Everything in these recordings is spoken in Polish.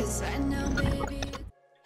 Cause I know, baby.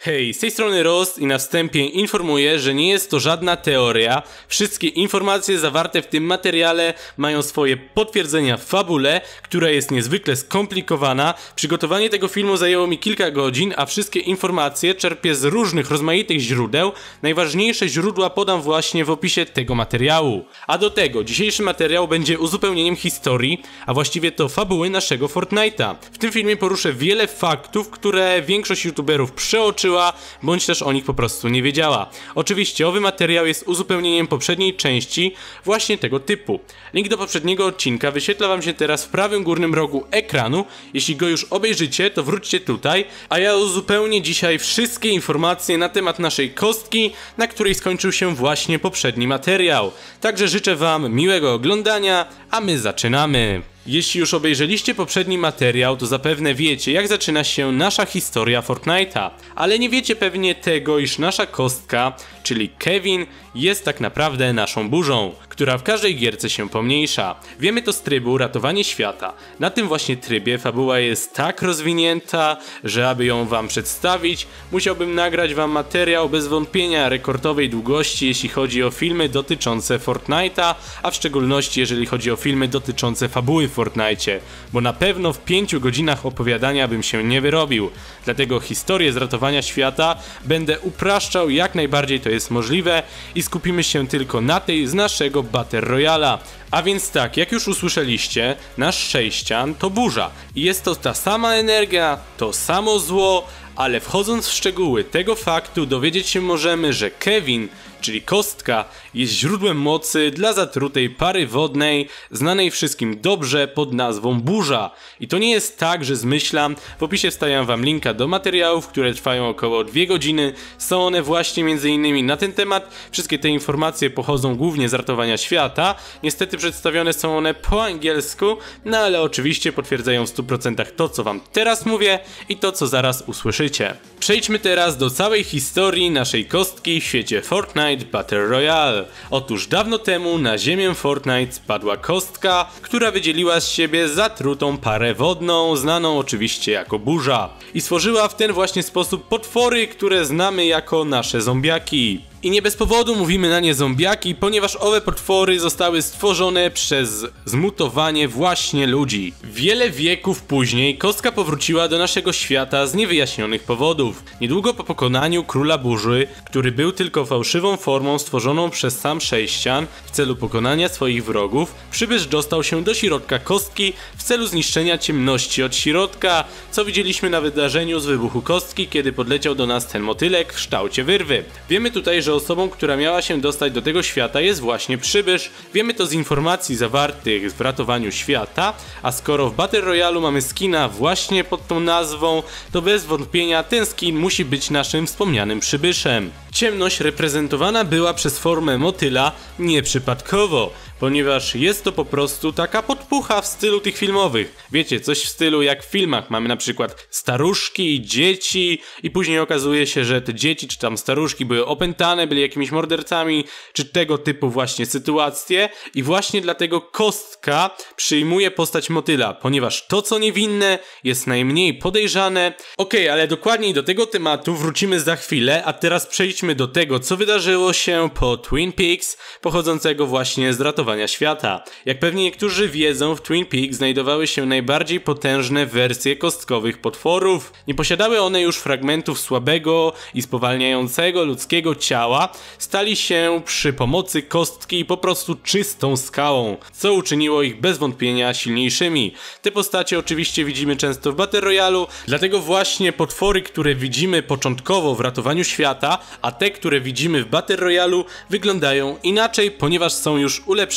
Hej, z tej strony Rost i na wstępie informuję, że nie jest to żadna teoria. Wszystkie informacje zawarte w tym materiale mają swoje potwierdzenia w fabule, która jest niezwykle skomplikowana. Przygotowanie tego filmu zajęło mi kilka godzin, a wszystkie informacje czerpię z różnych rozmaitych źródeł. Najważniejsze źródła podam właśnie w opisie tego materiału. A do tego, dzisiejszy materiał będzie uzupełnieniem historii, a właściwie to fabuły naszego Fortnite'a. W tym filmie poruszę wiele faktów, które większość youtuberów przeoczyła, bądź też o nich po prostu nie wiedziała. Oczywiście owy materiał jest uzupełnieniem poprzedniej części właśnie tego typu. Link do poprzedniego odcinka wyświetla wam się teraz w prawym górnym rogu ekranu. Jeśli go już obejrzycie, to wróćcie tutaj, a ja uzupełnię dzisiaj wszystkie informacje na temat naszej kostki, na której skończył się właśnie poprzedni materiał. Także życzę wam miłego oglądania, a my zaczynamy. Jeśli już obejrzeliście poprzedni materiał, to zapewne wiecie, jak zaczyna się nasza historia Fortnite'a. Ale nie wiecie pewnie tego, iż nasza kostka, czyli Kevin, jest tak naprawdę naszą burzą, która w każdej gierce się pomniejsza. Wiemy to z trybu ratowanie świata. Na tym właśnie trybie fabuła jest tak rozwinięta, że aby ją wam przedstawić, musiałbym nagrać wam materiał bez wątpienia rekordowej długości, jeśli chodzi o filmy dotyczące Fortnite'a, a w szczególności jeżeli chodzi o filmy dotyczące fabuły w Fortnite, bo na pewno w 5 godzinach opowiadania bym się nie wyrobił. Dlatego historię z ratowania świata będę upraszczał jak najbardziej to jest możliwe i skupimy się tylko na tej z naszego Battle Royala. A więc tak, jak już usłyszeliście, nasz sześcian to burza. I jest to ta sama energia, to samo zło, ale wchodząc w szczegóły tego faktu dowiedzieć się możemy, że Kevin, czyli kostka, jest źródłem mocy dla zatrutej pary wodnej, znanej wszystkim dobrze pod nazwą burza. I to nie jest tak, że zmyślam, w opisie wstawiam wam linka do materiałów, które trwają około 2 godziny, są one właśnie m.in. na ten temat, wszystkie te informacje pochodzą głównie z ratowania świata, niestety przedstawione są one po angielsku, no ale oczywiście potwierdzają w 100% to co wam teraz mówię i to co zaraz usłyszycie. Przejdźmy teraz do całej historii naszej kostki w świecie Fortnite Battle Royale. Otóż dawno temu na ziemię Fortnite spadła kostka, która wydzieliła z siebie zatrutą parę wodną, znaną oczywiście jako burza. I stworzyła w ten właśnie sposób potwory, które znamy jako nasze zombiaki. I nie bez powodu mówimy na nie zombiaki, ponieważ owe potwory zostały stworzone przez zmutowanie właśnie ludzi. Wiele wieków później kostka powróciła do naszego świata z niewyjaśnionych powodów. Niedługo po pokonaniu króla burzy, który był tylko fałszywą formą stworzoną przez sam sześcian w celu pokonania swoich wrogów, przybysz dostał się do środka kostki w celu zniszczenia ciemności od środka, co widzieliśmy na wydarzeniu z wybuchu kostki, kiedy podleciał do nas ten motylek w kształcie wyrwy. Wiemy tutaj, że osobą, która miała się dostać do tego świata jest właśnie przybysz. Wiemy to z informacji zawartych w ratowaniu świata, a skoro w Battle Royale mamy skina właśnie pod tą nazwą, to bez wątpienia ten skin musi być naszym wspomnianym przybyszem. Ciemność reprezentowana była przez formę motyla nieprzypadkowo, ponieważ jest to po prostu taka podpucha w stylu tych filmowych. Wiecie, coś w stylu jak w filmach. Mamy na przykład staruszki, dzieci i później okazuje się, że te dzieci czy tam staruszki były opętane, byli jakimiś mordercami, czy tego typu właśnie sytuacje i właśnie dlatego kostka przyjmuje postać motyla, ponieważ to co niewinne jest najmniej podejrzane. Okej, okay, ale dokładniej do tego tematu wrócimy za chwilę, a teraz przejdźmy do tego, co wydarzyło się po Twin Peaks, pochodzącego właśnie z ratowania świata. Jak pewnie niektórzy wiedzą, w Twin Peaks znajdowały się najbardziej potężne wersje kostkowych potworów. Nie posiadały one już fragmentów słabego i spowalniającego ludzkiego ciała, stali się przy pomocy kostki po prostu czystą skałą, co uczyniło ich bez wątpienia silniejszymi. Te postacie oczywiście widzimy często w Battle Royale, dlatego właśnie potwory, które widzimy początkowo w ratowaniu świata, a te, które widzimy w Battle Royale wyglądają inaczej, ponieważ są już ulepszone,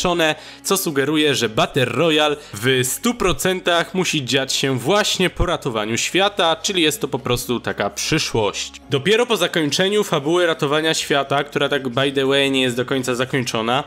co sugeruje, że Battle Royale w 100% musi dziać się właśnie po ratowaniu świata, czyli jest to po prostu taka przyszłość. Dopiero po zakończeniu fabuły ratowania świata, która tak by the way nie jest do końca zakończona,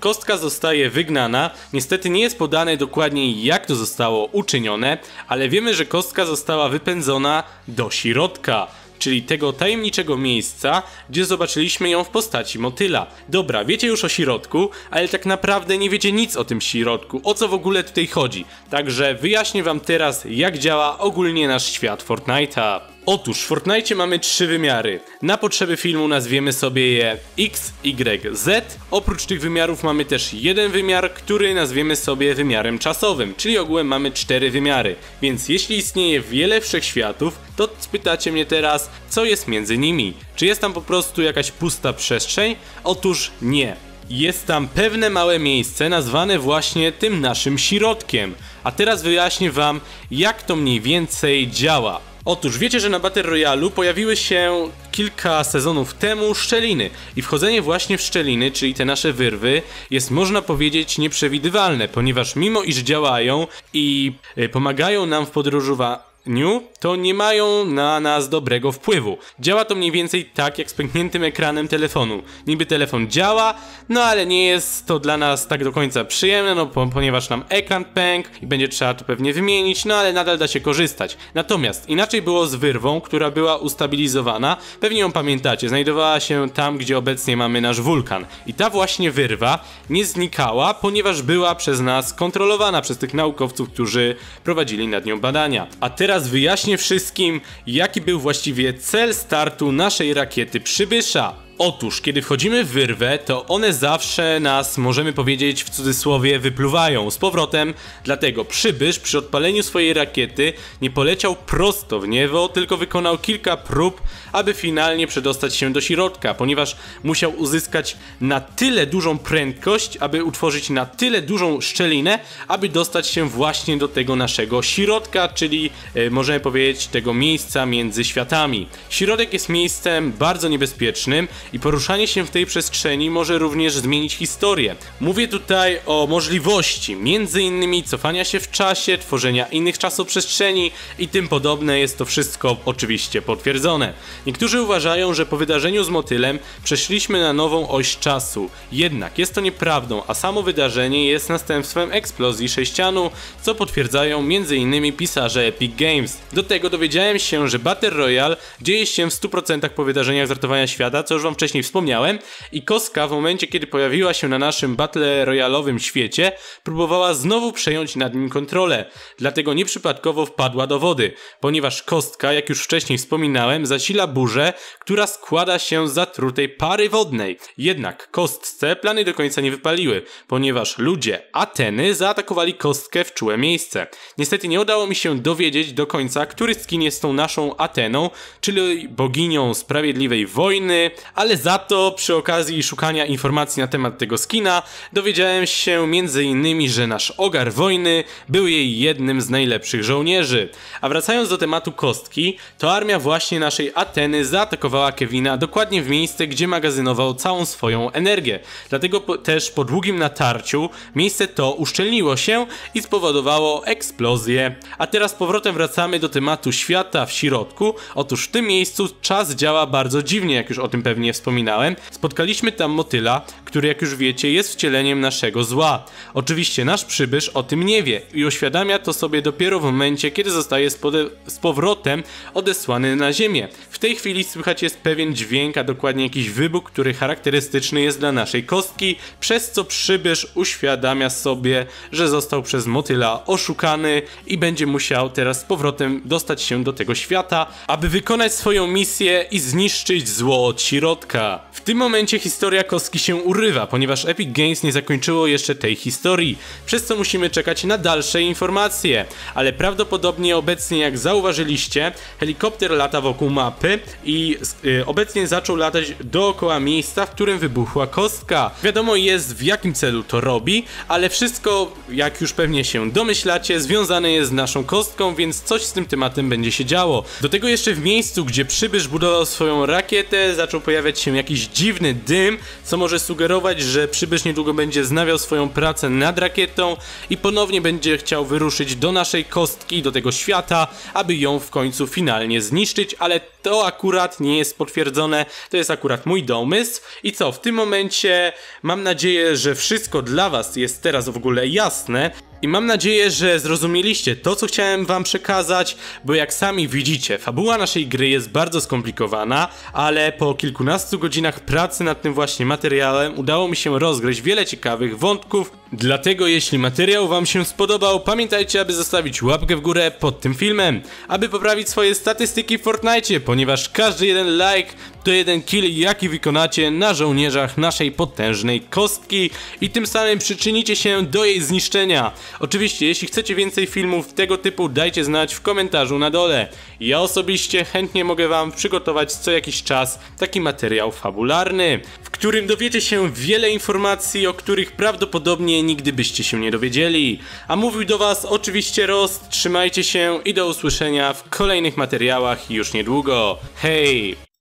kostka zostaje wygnana. Niestety nie jest podane dokładnie jak to zostało uczynione, ale wiemy, że kostka została wypędzona do środka czyli tego tajemniczego miejsca, gdzie zobaczyliśmy ją w postaci motyla. Dobra, wiecie już o środku, ale tak naprawdę nie wiecie nic o tym środku, o co w ogóle tutaj chodzi. Także wyjaśnię wam teraz, jak działa ogólnie nasz świat Fortnite'a. Otóż w Fortnite mamy trzy wymiary. Na potrzeby filmu nazwiemy sobie je X, Y, Z. Oprócz tych wymiarów mamy też jeden wymiar, który nazwiemy sobie wymiarem czasowym, czyli ogółem mamy cztery wymiary. Więc jeśli istnieje wiele wszechświatów, to spytacie mnie teraz, co jest między nimi? Czy jest tam po prostu jakaś pusta przestrzeń? Otóż nie. Jest tam pewne małe miejsce nazwane właśnie tym naszym środkiem. A teraz wyjaśnię wam, jak to mniej więcej działa. Otóż wiecie, że na Battle Royale pojawiły się kilka sezonów temu szczeliny. I wchodzenie właśnie w szczeliny, czyli te nasze wyrwy, jest można powiedzieć nieprzewidywalne, ponieważ mimo iż działają i y, pomagają nam w podróżowaniu, New, to nie mają na nas dobrego wpływu. Działa to mniej więcej tak jak z pękniętym ekranem telefonu. Niby telefon działa, no ale nie jest to dla nas tak do końca przyjemne, no ponieważ nam ekran pękł i będzie trzeba to pewnie wymienić, no ale nadal da się korzystać. Natomiast inaczej było z wyrwą, która była ustabilizowana, pewnie ją pamiętacie, znajdowała się tam, gdzie obecnie mamy nasz wulkan. I ta właśnie wyrwa nie znikała, ponieważ była przez nas kontrolowana przez tych naukowców, którzy prowadzili nad nią badania. A teraz teraz wyjaśnię wszystkim, jaki był właściwie cel startu naszej rakiety Przybysza. Otóż, kiedy wchodzimy w wyrwę, to one zawsze nas, możemy powiedzieć w cudzysłowie, wypluwają z powrotem, dlatego przybysz przy odpaleniu swojej rakiety nie poleciał prosto w niebo, tylko wykonał kilka prób, aby finalnie przedostać się do środka, ponieważ musiał uzyskać na tyle dużą prędkość, aby utworzyć na tyle dużą szczelinę, aby dostać się właśnie do tego naszego środka, czyli e, możemy powiedzieć tego miejsca między światami. Środek jest miejscem bardzo niebezpiecznym, i poruszanie się w tej przestrzeni może również zmienić historię. Mówię tutaj o możliwości, między innymi cofania się w czasie, tworzenia innych czasoprzestrzeni i tym podobne jest to wszystko oczywiście potwierdzone. Niektórzy uważają, że po wydarzeniu z motylem przeszliśmy na nową oś czasu, jednak jest to nieprawdą, a samo wydarzenie jest następstwem eksplozji sześcianu, co potwierdzają m.in. pisarze Epic Games. Do tego dowiedziałem się, że Battle Royale dzieje się w 100% po wydarzeniach z ratowania świata, co już wam wcześniej wspomniałem i Koska w momencie, kiedy pojawiła się na naszym Battle Royalowym świecie, próbowała znowu przejąć nad nim kontrolę. Dlatego nieprzypadkowo wpadła do wody, ponieważ Kostka, jak już wcześniej wspominałem, zasila burzę, która składa się z zatrutej pary wodnej. Jednak Kostce plany do końca nie wypaliły, ponieważ ludzie Ateny zaatakowali Kostkę w czułe miejsce. Niestety nie udało mi się dowiedzieć do końca, który skin jest tą naszą Ateną, czyli boginią sprawiedliwej wojny, ale za to przy okazji szukania informacji na temat tego skina dowiedziałem się m.in., że nasz ogar wojny był jej jednym z najlepszych żołnierzy. A wracając do tematu kostki, to armia właśnie naszej Ateny zaatakowała Kevina dokładnie w miejsce, gdzie magazynował całą swoją energię. Dlatego po, też po długim natarciu miejsce to uszczelniło się i spowodowało eksplozję. A teraz powrotem wracamy do tematu świata w środku. Otóż w tym miejscu czas działa bardzo dziwnie, jak już o tym pewnie wspominałem, spotkaliśmy tam motyla, który jak już wiecie jest wcieleniem naszego zła. Oczywiście nasz przybysz o tym nie wie i oświadamia to sobie dopiero w momencie, kiedy zostaje z, z powrotem odesłany na ziemię. W tej chwili słychać jest pewien dźwięk, a dokładnie jakiś wybuch, który charakterystyczny jest dla naszej kostki, przez co przybysz uświadamia sobie, że został przez motyla oszukany i będzie musiał teraz z powrotem dostać się do tego świata, aby wykonać swoją misję i zniszczyć zło od środka. W tym momencie historia kostki się urywa, ponieważ Epic Games nie zakończyło jeszcze tej historii, przez co musimy czekać na dalsze informacje. Ale prawdopodobnie obecnie, jak zauważyliście, helikopter lata wokół mapy i yy, obecnie zaczął latać dookoła miejsca, w którym wybuchła kostka. Wiadomo jest w jakim celu to robi, ale wszystko, jak już pewnie się domyślacie, związane jest z naszą kostką, więc coś z tym tematem będzie się działo. Do tego jeszcze w miejscu, gdzie przybysz budował swoją rakietę, zaczął pojawiać się jakiś dziwny dym, co może sugerować, że przybysz niedługo będzie znawiał swoją pracę nad rakietą i ponownie będzie chciał wyruszyć do naszej kostki, do tego świata, aby ją w końcu finalnie zniszczyć, ale to akurat nie jest potwierdzone, to jest akurat mój domysł. I co, w tym momencie mam nadzieję, że wszystko dla Was jest teraz w ogóle jasne I mam nadzieję, że zrozumieliście to, co chciałem wam przekazać, bo jak sami widzicie, fabuła naszej gry jest bardzo skomplikowana, ale po kilkunastu godzinach pracy nad tym właśnie materiałem udało mi się rozgryźć wiele ciekawych wątków. Dlatego jeśli materiał wam się spodobał, pamiętajcie, aby zostawić łapkę w górę pod tym filmem, aby poprawić swoje statystyki w Fortnite, ponieważ każdy jeden like to jeden kill, jaki wykonacie na żołnierzach naszej potężnej kostki i tym samym przyczynicie się do jej zniszczenia. Oczywiście, jeśli chcecie więcej filmów tego typu, dajcie znać w komentarzu na dole. Ja osobiście chętnie mogę wam przygotować co jakiś czas taki materiał fabularny, w którym dowiecie się wiele informacji, o których prawdopodobnie nigdy byście się nie dowiedzieli. A mówił do was oczywiście Rost, trzymajcie się i do usłyszenia w kolejnych materiałach już niedługo. Hej!